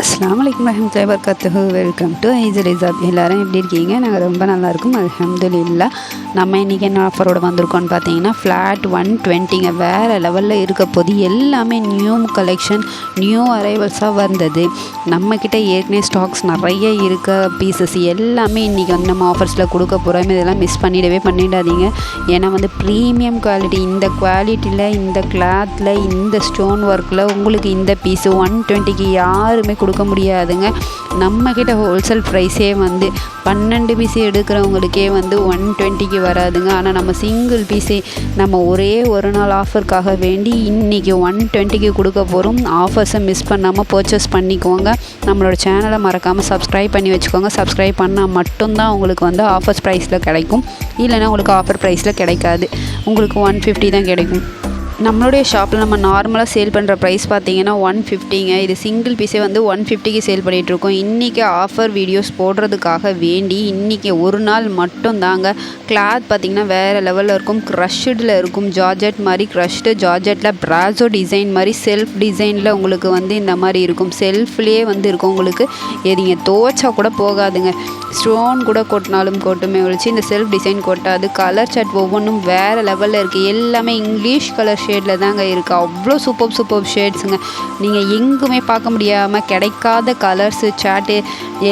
அஸ்லாம் வலைக்கம் வரமத்துலாய் வர்க்கத்துஹு வெல்கம் டு ஐஸ் ரிசாப் எல்லோரும் எப்படி இருக்கீங்க? நாங்கள் ரொம்ப நல்லாயிருக்கும் இருக்கோம். இல்லா நம்ம இன்றைக்கி என்ன ஆஃபரோட வந்திருக்கோம்னு பார்த்தீங்கன்னா ஃப்ளாட் ஒன் டுவெண்ட்டிங்க வேறு லெவலில் இருக்க போது எல்லாமே நியூ கலெக்ஷன் நியூ அரைவல்ஸாக வந்தது. நம்மக்கிட்ட ஏற்கனவே ஸ்டாக்ஸ் நிறைய இருக்க பீசஸ் எல்லாமே இன்றைக்கி வந்து நம்ம ஆஃபர்ஸில் கொடுக்க போகிறோம் இதெல்லாம் மிஸ் பண்ணிடவே பண்ணிடாதீங்க. ஏன்னா வந்து ப்ரீமியம் குவாலிட்டி இந்த குவாலிட்டியில் இந்த கிளாத்தில் இந்த ஸ்டோன் ஒர்க்கில் உங்களுக்கு இந்த பீஸு ஒன் டுவெண்ட்டிக்கு யாருமே கொடுக்க முடியாதுங்க. நம்மக்கிட்ட ஹோல்சேல் ப்ரைஸே வந்து பன்னெண்டு பீஸ் எடுக்கிறவங்களுக்கே வந்து ஒன் டுவெண்ட்டிக்கு வராதுங்க. ஆனால் நம்ம சிங்கிள் பீஸே நம்ம ஒரே ஒரு நாள் ஆஃபருக்காக வேண்டி இன்றைக்கி ஒன் டுவெண்ட்டிக்கு கொடுக்க போகிறோம் ஆஃபர்ஸை மிஸ் பண்ணாமல் பர்ச்சேஸ் பண்ணிக்கோங்க. நம்மளோட சேனலை மறக்காமல் சப்ஸ்கிரைப் பண்ணி வச்சுக்கோங்க. சப்ஸ்கிரைப் பண்ணால் மட்டும்தான் உங்களுக்கு வந்து ஆஃபர்ஸ் ப்ரைஸில் கிடைக்கும். இல்லைன்னா உங்களுக்கு ஆஃபர் ப்ரைஸில் கிடைக்காது. உங்களுக்கு ஒன் ஃபிஃப்டி தான் கிடைக்கும். நம்மளுடைய ஷாப்பில் நம்ம நார்மலாக சேல் பண்ணுற ப்ரைஸ் பார்த்தீங்கன்னா ஒன் ஃபிஃப்டிங்க இது சிங்கிள் பீஸே வந்து ஒன் ஃபிஃப்டிக்கு சேல் பண்ணிகிட்ருக்கோம் இன்றைக்கி ஆஃபர் வீடியோஸ் போடுறதுக்காக வேண்டி இன்றைக்கி ஒரு நாள் மட்டும் தாங்க கிளாத் பார்த்திங்கன்னா வேறு லெவலில் இருக்கும். க்ரஷ்டில் இருக்கும். ஜார்ஜெட் மாதிரி க்ரஷ்டு ஜார்ஜெட்டில் ப்ராசோ டிசைன் மாதிரி செல்ஃப் டிசைனில் உங்களுக்கு வந்து இந்த மாதிரி இருக்கும். செல்ஃப்லேயே வந்து இருக்கும் உங்களுக்கு. எதிங்க துவைச்சா கூட போகாதுங்க. ஸ்டோன் கூட கொட்டினாலும் கொட்டுமே ஒழிச்சு இந்த செல்ஃப் டிசைன் கொட்டாது. கலர் சட் ஒவ்வொன்றும் வேறு லெவலில் இருக்குது எல்லாமே இங்கிலீஷ் கலர் ஷேடில் தாங்க இருக்குது அவ்வளோ சூப்பர் சூப்பர் ஷேட்ஸுங்க. நீங்கள் எங்குமே பார்க்க முடியாமல் கிடைக்காத கலர்ஸு சாட்டு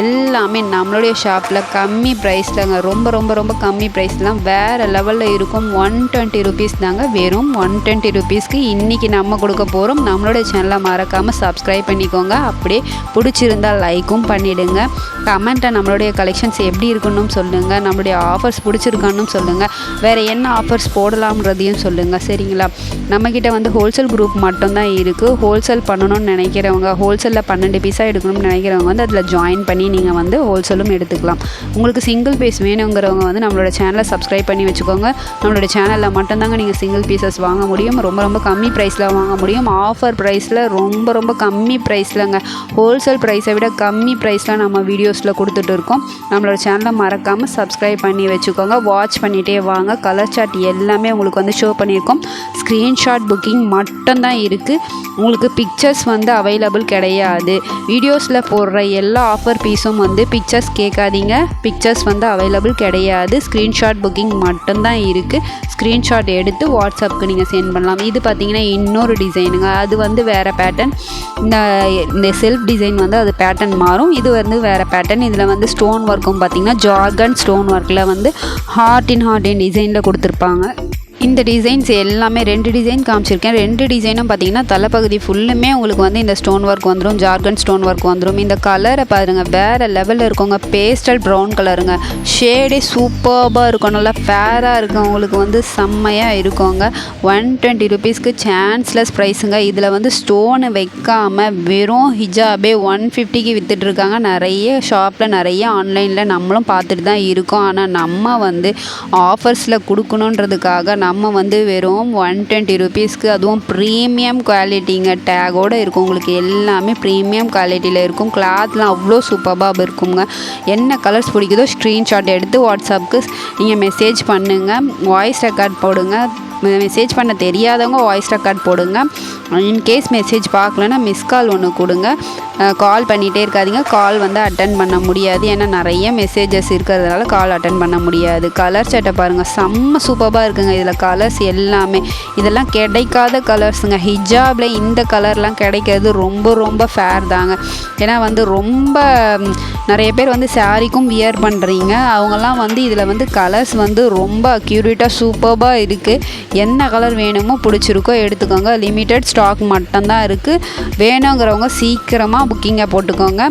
எல்லாமே நம்மளுடைய ஷாப்பில் கம்மி ப்ரைஸ்லங்க ரொம்ப ரொம்ப ரொம்ப கம்மி ப்ரைஸ்லாம் வேறு லெவலில் இருக்கும் ஒன் டுவெண்ட்டி ருபீஸ் தாங்க. வெறும் ஒன் டுவெண்ட்டி ருபீஸ்க்கு இன்றைக்கி நம்ம கொடுக்க போகிறோம் நம்மளுடைய சேனலை மறக்காமல் சப்ஸ்கிரைப் பண்ணிக்கோங்க. அப்படியே பிடிச்சிருந்தால் லைக்கும் பண்ணிவிடுங்க கமெண்ட்டை நம்மளுடைய கலெக்ஷன்ஸ் எப்படி இருக்குன்னு சொல்லுங்கள் நம்மளுடைய ஆஃபர்ஸ் பிடிச்சிருக்கான்னு சொல்லுங்கள் வேறு என்ன ஆஃபர்ஸ் போடலாம்ன்றதையும் சொல்லுங்கள் சரிங்களா? நம்மக்கிட்ட வந்து ஹோல்சேல் குரூப் மட்டும்தான் இருக்குது ஹோல்சேல் பண்ணணும்னு நினைக்கிறவங்க ஹோல்சேலில் பன்னெண்டு பீஸாக எடுக்கணும்னு நினைக்கிறவங்க வந்து அதில் ஜாயின் பண்ணி நீங்கள் வந்து ஹோல்சேலும் எடுத்துக்கலாம். உங்களுக்கு சிங்கிள் பீஸ் வேணுங்கிறவங்க வந்து நம்மளோட சேனலை சப்ஸ்கிரைப் பண்ணி வச்சுக்கோங்க. நம்மளோட சேனலில் மட்டும்தாங்க நீங்கள் சிங்கிள் பீசஸ் வாங்க முடியும். ரொம்ப ரொம்ப கம்மி ப்ரைஸில் வாங்க முடியும். ஆஃபர் ப்ரைஸில் ரொம்ப ரொம்ப கம்மி ப்ரைஸ்லங்க ஹோல்சேல் ப்ரைஸை விட கம்மி ப்ரைஸில் நம்ம வீடியோஸில் கொடுத்துட்டு இருக்கோம். நம்மளோட சேனலை மறக்காமல் சப்ஸ்கிரைப் பண்ணி வச்சுக்கோங்க. வாட்ச் பண்ணிகிட்டே வாங்க. கலர் சார்ட் எல்லாமே உங்களுக்கு வந்து ஷோ பண்ணியிருக்கோம். ஸ்க்ரீன் ஷாட் புக்கிங் மட்டும்தான் இருக்குது உங்களுக்கு பிக்சர்ஸ் வந்து அவைலபிள் கிடையாது. வீடியோஸில் போடுற எல்லா ஆஃபர் பீஸும் வந்து பிக்சர்ஸ் கேட்காதீங்க. பிக்சர்ஸ் வந்து அவைலபிள் கிடையாது. ஸ்க்ரீன்ஷாட் புக்கிங் மட்டும்தான் இருக்குது ஸ்க்ரீன்ஷாட் எடுத்து வாட்ஸ்அப்புக்கு நீங்கள் சென்ட் பண்ணலாம். இது பார்த்தீங்கன்னா இன்னொரு டிசைனுங்க அது வந்து வேறு பேட்டர்ன் இந்த இந்த செல்ஃப் டிசைன் வந்து அது பேட்டர்ன் மாறும். இது வந்து வேறு பேட்டர்ன் இதில் வந்து ஸ்டோன் ஒர்க்கும் பார்த்தீங்கன்னா ஜார்கன் ஸ்டோன் ஒர்க்கில் வந்து ஹார்ட் இன் ஹார்ட் இன் டிசைனில் கொடுத்துருப்பாங்க. இந்த டிசைன்ஸ் எல்லாமே ரெண்டு டிசைன் காமிச்சிருக்கேன். ரெண்டு டிசைனும் பார்த்தீங்கன்னா தலைப்பகுதி ஃபுல்லுமே உங்களுக்கு வந்து இந்த ஸ்டோன் ஒர்க் வந்துடும் ஜார்க்கண்ட் ஸ்டோன் ஒர்க் வந்துடும் இந்த கலரை பாருங்கள் வேறு லெவலில் இருக்கவங்க பேஸ்டல் ப்ரௌன் கலருங்க ஷேடே சூப்பர்பாக இருக்கும். நல்லா ஃபேராக இருக்கும். உங்களுக்கு வந்து செம்மையாக இருக்குங்க. ஒன் டுவெண்ட்டி ருபீஸ்க்கு சான்ஸ்லெஸ் ப்ரைஸுங்க இதில் வந்து ஸ்டோனு வைக்காமல் வெறும் ஹிஜாபே ஒன் ஃபிஃப்டிக்கு விற்றுட்ருக்காங்க நிறைய ஷாப்பில் நிறைய ஆன்லைனில் நம்மளும் பார்த்துட்டு தான் இருக்கோம். ஆனால் நம்ம வந்து ஆஃபர்ஸில் கொடுக்கணுன்றதுக்காக நம்ம நம்ம வந்து வெறும் ஒன் டுவெண்ட்டி ருபீஸ்க்கு அதுவும் ப்ரீமியம் குவாலிட்டிங்க டேகோடு இருக்கும். உங்களுக்கு எல்லாமே ப்ரீமியம் குவாலிட்டியில் இருக்கும். கிளாத்லாம் அவ்வளோ சூப்பராக இருக்குங்க. என்ன கலர்ஸ் பிடிக்குதோ ஸ்க்ரீன்ஷாட் எடுத்து வாட்ஸ்அப்புக்கு நீங்கள் மெசேஜ் பண்ணுங்கள் வாய்ஸ் ரெக்கார்ட் போடுங்க. மெசேஜ் பண்ண தெரியாதவங்க வாய்ஸ் ரெக்கார்ட் போடுங்க. இன்கேஸ் மெசேஜ் பார்க்கலன்னா மிஸ் கால் ஒன்று கொடுங்க. கால் பண்ணிகிட்டே இருக்காதீங்க. கால் வந்து அட்டன் பண்ண முடியாது. ஏன்னா நிறைய மெசேஜஸ் இருக்கிறதுனால கால் அட்டன் பண்ண முடியாது. கலர் சட்டை பாருங்கள் செம்ம சூப்பராக இருக்குங்க இதில். கலர்ஸ் எல்லாமே. இதெல்லாம் கிடைக்காத கலர்ஸுங்க ஹிஜாபில் இந்த கலர்லாம் கிடைக்கிறது ரொம்ப ரொம்ப ஃபேர் தாங்க. ஏன்னா வந்து ரொம்ப நிறைய பேர் வந்து சாரிக்கும் வியர் பண்ணுறீங்க அவங்கெல்லாம் வந்து இதில் வந்து கலர்ஸ் வந்து ரொம்ப அக்யூரேட்டாக சூப்பராக இருக்குது என்ன கலர் வேணுமோ பிடிச்சிருக்கோ எடுத்துக்கோங்க. லிமிட்டட் ஸ்டாக் ஸ்டாக் மட்டும்தான் இருக்குது வேணுங்கிறவங்க சீக்கிரமாக புக்கிங்கை போட்டுக்கோங்க.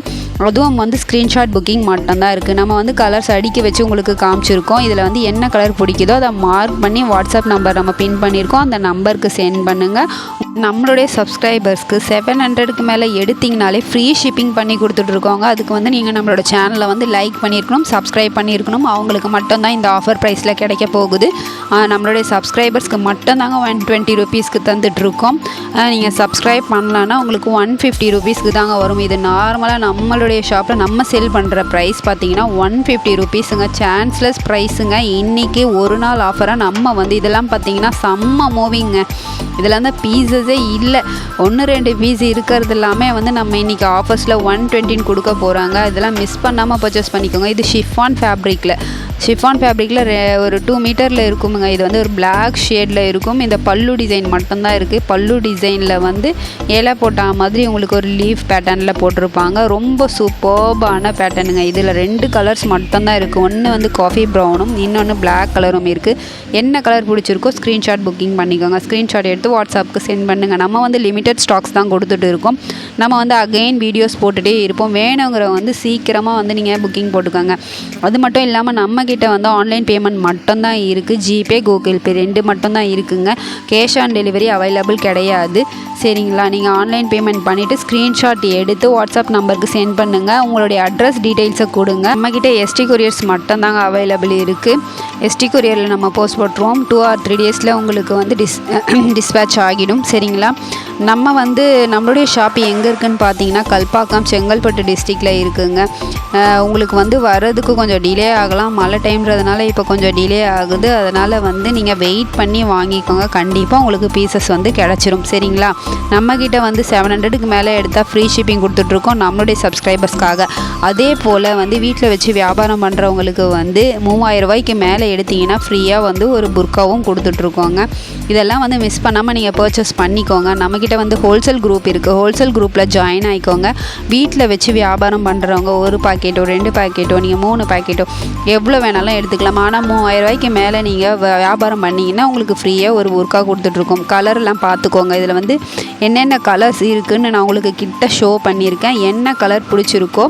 அதுவும் வந்து ஸ்க்ரீன்ஷாட் புக்கிங் மட்டும்தான் இருக்குது நம்ம வந்து கலர்ஸ் அடிக்க வச்சு உங்களுக்கு காமிச்சிருக்கோம். இதில் வந்து என்ன கலர் பிடிக்குதோ அதை மார்க் பண்ணி வாட்ஸ்அப் நம்பர் நம்ம பின் பண்ணியிருக்கோம். அந்த நம்பருக்கு சென்ட் பண்ணுங்கள் நம்மளுடைய சப்ஸ்கிரைபர்ஸ்க்கு செவன் ஹண்ட்ரடுக்கு மேலே எடுத்திங்கனாலே ஃப்ரீ ஷிப்பிங் பண்ணி கொடுத்துட்ருக்கோங்க. அதுக்கு வந்து நீங்கள் நம்மளோட சேனலை வந்து லைக் பண்ணியிருக்கணும் சப்ஸ்கிரைப் பண்ணியிருக்கணும். அவங்களுக்கு மட்டும்தான் இந்த ஆஃபர் ப்ரைஸில் கிடைக்க போகுது. நம்மளுடைய சப்ஸ்கிரைபர்ஸ்க்கு மட்டும்தாங்க ஒன் டுவெண்ட்டி ருபீஸ்க்கு தந்துட்டுருக்கோம் நீங்கள் சப்ஸ்கிரைப் பண்ணலான்னா உங்களுக்கு ஒன் ஃபிஃப்டி ருபீஸ்க்கு தாங்க வரும். இது நார்மலாக நம்மளுடைய ஷாப்பில் நம்ம செல் பண்ணுற ப்ரைஸ் பார்த்தீங்கன்னா ஒன் ஃபிஃப்டி ருபீஸுங்க சான்ஸ்லெஸ் ப்ரைஸுங்க இன்றைக்கி ஒரு நாள் ஆஃபராக நம்ம வந்து இதெல்லாம் பார்த்தீங்கன்னா செம்ம மூவிங்க இதெல்லாம் தான் பீஸஸே இல்லை. ஒன்று ரெண்டு பீஸ் இருக்கிறது எல்லாமே வந்து நம்ம இன்றைக்கி ஆஃபர்ஸில் ஒன் டுவெண்ட்டின்னு கொடுக்க போகிறாங்க இதெல்லாம் மிஸ் பண்ணாமல் பர்ச்சேஸ் பண்ணிக்கோங்க. இது ஷிஃபான் ஃபேப்ரிக்கில் ஷிஃபான் ஃபேப்ரிக்கில் ஒரு டூ மீட்டரில் இருக்குமுங்க. இது வந்து ஒரு பிளாக் ஷேடில் இருக்கும். இந்த பல்லு டிசைன் மட்டும்தான் இருக்குது பல்லு டிசைனில் வந்து இலை போட்டா மாதிரி உங்களுக்கு ஒரு லீஃப் பேட்டர்னில் போட்டிருப்பாங்க. ரொம்ப சூப்பர்பான பேட்டர்னுங்க இதில் ரெண்டு கலர்ஸ் மட்டும்தான் இருக்குது ஒன்று வந்து காஃபி ப்ரௌனும் இன்னொன்று பிளாக் கலரும் இருக்குது என்ன கலர் பிடிச்சிருக்கோ ஸ்க்ரீன்ஷாட் புக்கிங் பண்ணிக்கோங்க. ஸ்க்ரீன்ஷாட் எடுத்து வாட்ஸ்அப்புக்கு சென்ட் பண்ணுங்கள் நம்ம வந்து லிமிட்டட் ஸ்டாக்ஸ் தான் கொடுத்துட்டு இருக்கோம். நம்ம வந்து அகைன் வீடியோஸ் போட்டுகிட்டே இருப்போம். வேணுங்கிறவங்க வந்து சீக்கிரமாக வந்து நீங்கள் புக்கிங் போட்டுக்கோங்க. அது மட்டும் இல்லாமல் நம்ம நம்மக்கிட்ட வந்து ஆன்லைன் பேமெண்ட் மட்டும்தான் இருக்குது ஜிபே கூகுள் பே ரெண்டு மட்டும்தான் இருக்குங்க. கேஷ் ஆன் டெலிவரி அவைலபிள் கிடையாது. சரிங்களா? நீங்கள் ஆன்லைன் பேமெண்ட் பண்ணிவிட்டு ஸ்க்ரீன்ஷாட் எடுத்து வாட்ஸ்அப் நம்பருக்கு சென்ட் பண்ணுங்கள் உங்களுடைய அட்ரஸ் டீட்டெயில்ஸை கொடுங்க. நம்மக்கிட்ட எஸ்டி கொரியர்ஸ் மட்டும்தாங்க அவைலபிள் இருக்குது எஸ்டி கொரியரில் நம்ம போஸ்ட் போட்டுருவோம். டூ ஆர் த்ரீ டேஸில் உங்களுக்கு வந்து டிஸ் டிஸ்பேட்ச் ஆகிடும். சரிங்களா? நம்ம வந்து நம்மளுடைய ஷாப் எங்கே இருக்குதுன்னு பார்த்தீங்கன்னா கல்பாக்கம் செங்கல்பட்டு டிஸ்ட்ரிக்டில் இருக்குங்க. உங்களுக்கு வந்து வர்றதுக்கு கொஞ்சம் டிலே ஆகலாம். மழை டைம்ன்றதுனால இப்போ கொஞ்சம் டிலே ஆகுது. அதனால் வந்து நீங்கள் வெயிட் பண்ணி வாங்கிக்கோங்க. கண்டிப்பாக உங்களுக்கு பீசஸ் வந்து கிடச்சிரும். சரிங்களா? நம்மக்கிட்ட வந்து செவன் ஹண்ட்ரடுக்கு மேலே எடுத்தால் ஃப்ரீ ஷிப்பிங் கொடுத்துட்ருக்கோம். நம்மளுடைய சப்ஸ்கிரைபர்ஸ்க்காக அதே போல் வந்து வீட்டில் வச்சு வியாபாரம் பண்ணுறவங்களுக்கு வந்து மூவாயிரம் ரூபாய்க்கு மேலே எடுத்தீங்கன்னா ஃப்ரீயாக வந்து ஒரு புர்க்காவும் கொடுத்துட்ருக்கோங்க. இதெல்லாம் வந்து மிஸ் பண்ணாமல் நீங்கள் பர்ச்சேஸ் பண்ணிக்கோங்க. நம்மக்கிட்ட வந்து ஹோல்சேல் குரூப் இருக்குது ஹோல்சேல் குரூப்பில் ஜாயின் ஆகிக்கோங்க வீட்டில் வச்சு வியாபாரம் பண்ணுறவங்க ஒரு பாக்கெட்டோ ரெண்டு பாக்கெட்டோ நீங்கள் மூணு பாக்கெட்டோ எவ்வளோ வேணாலும் எடுத்துக்கலாம். ஆனால் மூவாயிரம் ரூபாய்க்கு மேலே நீங்கள் வியாபாரம் பண்ணிங்கன்னா உங்களுக்கு ஃப்ரீயாக ஒரு ஒர்க்காக கொடுத்துட்ருக்கோம் கலர்லாம் பார்த்துக்கோங்க இதில் வந்து என்னென்ன கலர்ஸ் இருக்குதுன்னு நான் உங்களுக்கு கிட்ட ஷோ பண்ணியிருக்கேன். என்ன கலர் பிடிச்சிருக்கோ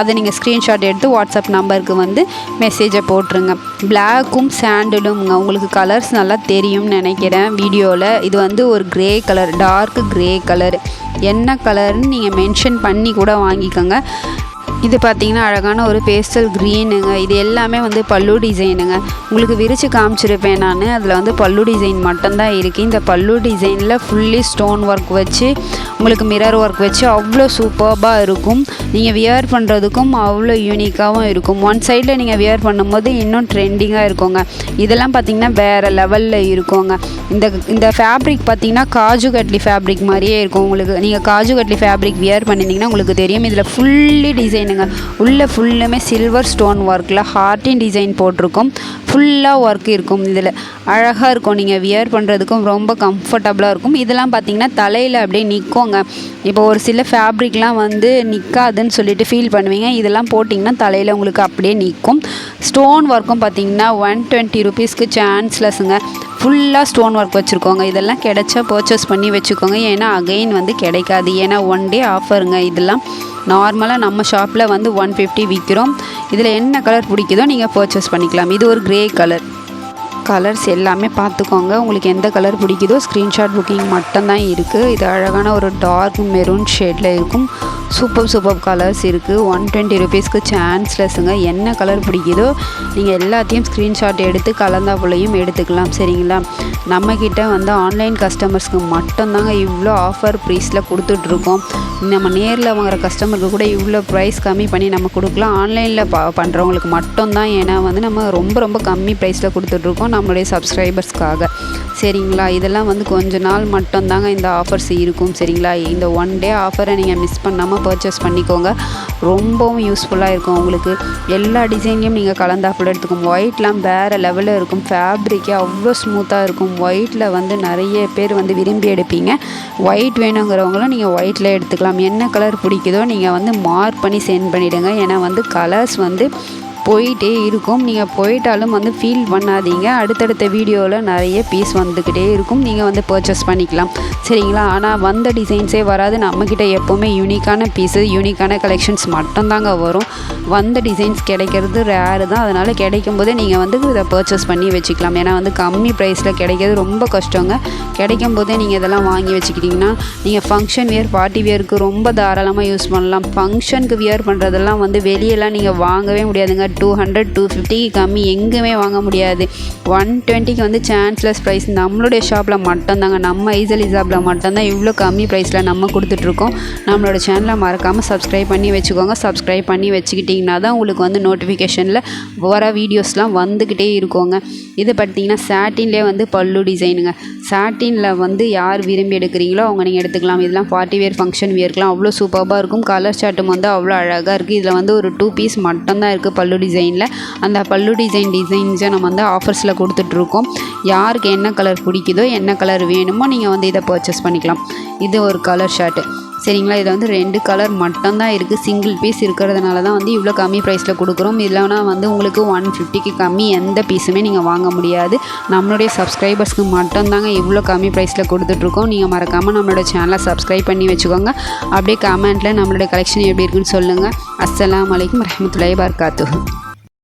அதை நீங்கள் ஸ்க்ரீன்ஷாட் எடுத்து வாட்ஸ்அப் நம்பருக்கு வந்து மெசேஜை போட்டுருங்க. பிளாக்கும் சாண்டலும்ங்க உங்களுக்கு கலர்ஸ் நல்லா தெரியும்னு நினைக்கிறேன். வீடியோவில் இது வந்து ஒரு grey colour dark grey colour என்ன கலர்னு நீங்கள் மென்ஷன் பண்ணி கூட வாங்கிக்கோங்க. இது பார்த்தீங்கன்னா அழகான ஒரு பேஸ்டல் க்ரீனுங்க இது எல்லாமே வந்து பல்லு டிசைனுங்க உங்களுக்கு விரித்து காமிச்சிருப்பேன் நான். அதில் வந்து பல்லு டிசைன் மட்டும்தான் இருக்குது இந்த பல்லு டிசைனில் ஃபுல்லி ஸ்டோன் ஒர்க் வச்சு உங்களுக்கு மிரர் ஒர்க் வச்சு அவ்வளோ சூப்பர்பாக இருக்கும். நீங்கள் வியர் பண்ணுறதுக்கும் அவ்வளோ யூனிக்காகவும் இருக்கும். ஒன் சைடில் நீங்கள் வியர் பண்ணும்போது இன்னும் ட்ரெண்டிங்காக இருக்குங்க. இதெல்லாம் பார்த்தீங்கன்னா வேறு லெவலில் இருக்குங்க. இந்த இந்த ஃபேப்ரிக் பார்த்திங்கன்னா காஜு கட்லி ஃபேப்ரிக் மாதிரியே இருக்கும். உங்களுக்கு நீங்கள் காஜு கட்லி ஃபேப்ரிக் வியர் பண்ணியிருந்தீங்கன்னா உங்களுக்கு தெரியும். இதில் ஃபுல்லி டிசைன் டிசைனுங்க உள்ளே ஃபுல்லுமே சில்வர் ஸ்டோன் ஒர்க்கில் ஹார்ட்டின் டிசைன் போட்டிருக்கும். ஃபுல்லாக ஒர்க் இருக்கும் இதில். அழகாக இருக்கும். நீங்கள் வியர் பண்ணுறதுக்கும் ரொம்ப கம்ஃபர்டபுளாக இருக்கும். இதெல்லாம் பார்த்தீங்கன்னா தலையில் அப்படியே நிற்குங்க இப்போ ஒரு சில ஃபேப்ரிக்லாம் வந்து நிற்காதுன்னு சொல்லிட்டு ஃபீல் பண்ணுவீங்க. இதெல்லாம் போட்டிங்கன்னா தலையில் உங்களுக்கு அப்படியே நிற்கும் ஸ்டோன் ஒர்க்கும் பார்த்தீங்கன்னா ஒன் டுவெண்ட்டி ருபீஸ்க்கு சான்ஸ்லெஸ்ஸுங்க ஃபுல்லாக ஸ்டோன் ஒர்க் வச்சுருக்கோங்க. இதெல்லாம் கிடைச்சா பர்ச்சேஸ் பண்ணி வச்சுக்கோங்க. ஏன்னா அகைன் வந்து கிடைக்காது. ஏன்னா ஒன் டே ஆஃபருங்க இதெல்லாம். நார்மலாக நம்ம ஷாப்பில் வந்து ஒன் ஃபிஃப்டி விற்கிறோம் இதில் என்ன கலர் பிடிக்குதோ நீங்கள் பர்ச்சேஸ் பண்ணிக்கலாம். இது ஒரு கிரே கலர் கலர்ஸ் எல்லாமே பார்த்துக்கோங்க. உங்களுக்கு எந்த கலர் பிடிக்குதோ ஸ்க்ரீன்ஷாட் புக்கிங் மட்டும்தான் இருக்குது இது அழகான ஒரு டார்க் மெரூன் ஷேடில் இருக்கும். சூப்பர் சூப்பர் கலர்ஸ் இருக்குது ஒன் டுவெண்ட்டி ருபீஸ்க்கு சான்ஸ்லெஸ்ஸுங்க என்ன கலர் பிடிக்குதோ நீங்கள் எல்லாத்தையும் ஸ்க்ரீன்ஷாட் எடுத்து கலந்தாப்புலையும் எடுத்துக்கலாம். சரிங்களா? நம்மக்கிட்ட வந்து ஆன்லைன் கஸ்டமர்ஸ்க்கு மட்டும்தாங்க இவ்வளோ ஆஃபர் ப்ரைஸில் கொடுத்துட்ருக்கோம். நம்ம நேரில் வாங்குற கஸ்டமருக்கு கூட இவ்வளோ ப்ரைஸ் கம்மி பண்ணி நம்ம கொடுக்கலாம். ஆன்லைனில் ப பண்ணுறவங்களுக்கு மட்டும்தான். ஏன்னா வந்து நம்ம ரொம்ப ரொம்ப கம்மி ப்ரைஸில் கொடுத்துட்ருக்கோம் நம்மளுடைய சப்ஸ்கிரைபர்ஸ்க்காக சரிங்களா? இதெல்லாம் வந்து கொஞ்ச நாள் மட்டும்தாங்க இந்த ஆஃபர்ஸ் இருக்கும். சரிங்களா? இந்த ஒன் டே ஆஃபரை நீங்கள் மிஸ் பண்ணாமல் பர்ச்சேஸ் பண்ணிக்கோங்க. ரொம்பவும் யூஸ்ஃபுல்லாக இருக்கும் உங்களுக்கு. எல்லா டிசைன்லேயும் நீங்கள் கலந்தாப்பில் எடுத்துக்கும் ஒயிட்லாம் வேறு லெவலில் இருக்கும். ஃபேப்ரிக்கே அவ்வளோ ஸ்மூத்தாக இருக்கும். ஒயிட்டில் வந்து நிறைய பேர் வந்து விரும்பி எடுப்பீங்க. ஒயிட் வேணுங்கிறவங்களும் நீங்கள் ஒயிட்டில் எடுத்துக்கலாம். என்ன கலர் பிடிக்குதோ நீங்கள் வந்து மார்க் பண்ணி சென்ட் பண்ணிவிடுங்க ஏன்னா வந்து கலர்ஸ் வந்து போயிட்டே இருக்கும். நீங்கள் போயிட்டாலும் வந்து ஃபீல் பண்ணாதீங்க. அடுத்தடுத்த வீடியோவில் நிறைய பீஸ் வந்துக்கிட்டே இருக்கும். நீங்கள் வந்து பர்ச்சேஸ் பண்ணிக்கலாம். சரிங்களா? ஆனால் வந்த டிசைன்ஸே வராது. நம்மக்கிட்ட எப்போவுமே யூனிக்கான பீஸு யூனிக்கான கலெக்ஷன்ஸ் மட்டும்தாங்க வரும். வந்த டிசைன்ஸ் கிடைக்கிறது ரேரு தான். அதனால் கிடைக்கும் போதே நீங்கள் வந்து இதை பர்ச்சேஸ் பண்ணி வச்சுக்கலாம். ஏன்னா வந்து கம்மி ப்ரைஸில் கிடைக்கிறது ரொம்ப கஷ்டங்க. கிடைக்கும் போதே நீங்கள் இதெல்லாம் வாங்கி வச்சுக்கிட்டிங்கன்னா நீங்கள் ஃபங்க்ஷன் வியர் பார்ட்டி வியருக்கு ரொம்ப தாராளமாக யூஸ் பண்ணலாம். ஃபங்க்ஷனுக்கு வியர் பண்ணுறதெல்லாம் வந்து வெளியெல்லாம் நீங்கள் வாங்கவே முடியாதுங்க. டூ ஹண்ட்ரட் டூ ஃபிஃப்டிக்கு கம்மி எங்கேயுமே வாங்க முடியாது. ஒன் டுவெண்ட்டிக்கு வந்து சான்ஸ்லெஸ் ப்ரைஸ் நம்மளுடைய ஷாப்பில் மட்டும்தாங்க. நம்ம ஐசல் ஷாப்பில் மட்டும்தான் இவ்வளோ கம்மி ப்ரைஸில் நம்ம கொடுத்துட்ருக்கோம். நம்மளோட சேனலை மறக்காமல் சப்ஸ்கிரைப் பண்ணி வச்சுக்கோங்க. சப்ஸ்கிரைப் பண்ணி வச்சுக்கிட்டிங்கன்னா தான் உங்களுக்கு வந்து நோட்டிஃபிகேஷனில் வர வீடியோஸ்லாம் வந்துக்கிட்டே இருக்கோங்க. இது பார்த்தீங்கன்னா சாட்டின்லேயே வந்து பல்லு டிசைனுங்க சாட்டினில் வந்து யார் விரும்பி எடுக்கிறீங்களோ அவங்க நீங்கள் எடுத்துக்கலாம். இதெல்லாம் பார்ட்டி வேர் ஃபங்க்ஷன் வியர்க்கலாம் அவ்வளோ சூப்பராக இருக்கும். கலர் சாட்டும் வந்து அவ்வளோ அழகாக இருக்குது இதில் வந்து ஒரு டூ பீஸ் மட்டும்தான் இருக்குது பல்லு டிசைனில் அந்த பல்லு டிசைன் டிசைன்ஸை நம்ம வந்து ஆஃபர்ஸில் கொடுத்துட்ருக்கோம். யாருக்கு என்ன கலர் பிடிக்குதோ என்ன கலர் வேணுமோ நீங்கள் வந்து இதை பர்ச்சேஸ் பண்ணிக்கலாம். இது ஒரு கலர் ஷர்ட்டு சரிங்களா? இதில் வந்து ரெண்டு கலர் மட்டும்தான் இருக்குது சிங்கிள் பீஸ் இருக்கிறதுனால தான் வந்து இவ்வளோ கம்மி ப்ரைஸில் கொடுக்குறோம். இல்லைனா வந்து உங்களுக்கு ஒன் ஃபிஃப்டிக்கு கம்மி எந்த பீஸுமே நீங்கள் வாங்க முடியாது. நம்மளுடைய சப்ஸ்கிரைபர்ஸ்க்கு மட்டும்தாங்க இவ்வளோ கம்மி ப்ரைஸில் கொடுத்துட்ருக்கோம். நீங்கள் மறக்காமல் நம்மளோட சேனலை சப்ஸ்கிரைப் பண்ணி வச்சுக்கோங்க. அப்படியே கமெண்ட்டில் நம்மளுடைய கலெக்ஷன் எப்படி இருக்குன்னு சொல்லுங்கள் அஸ்லாம் வலைக்கம் வரஹ்மத்துல்லாஹி பார்க்காத்து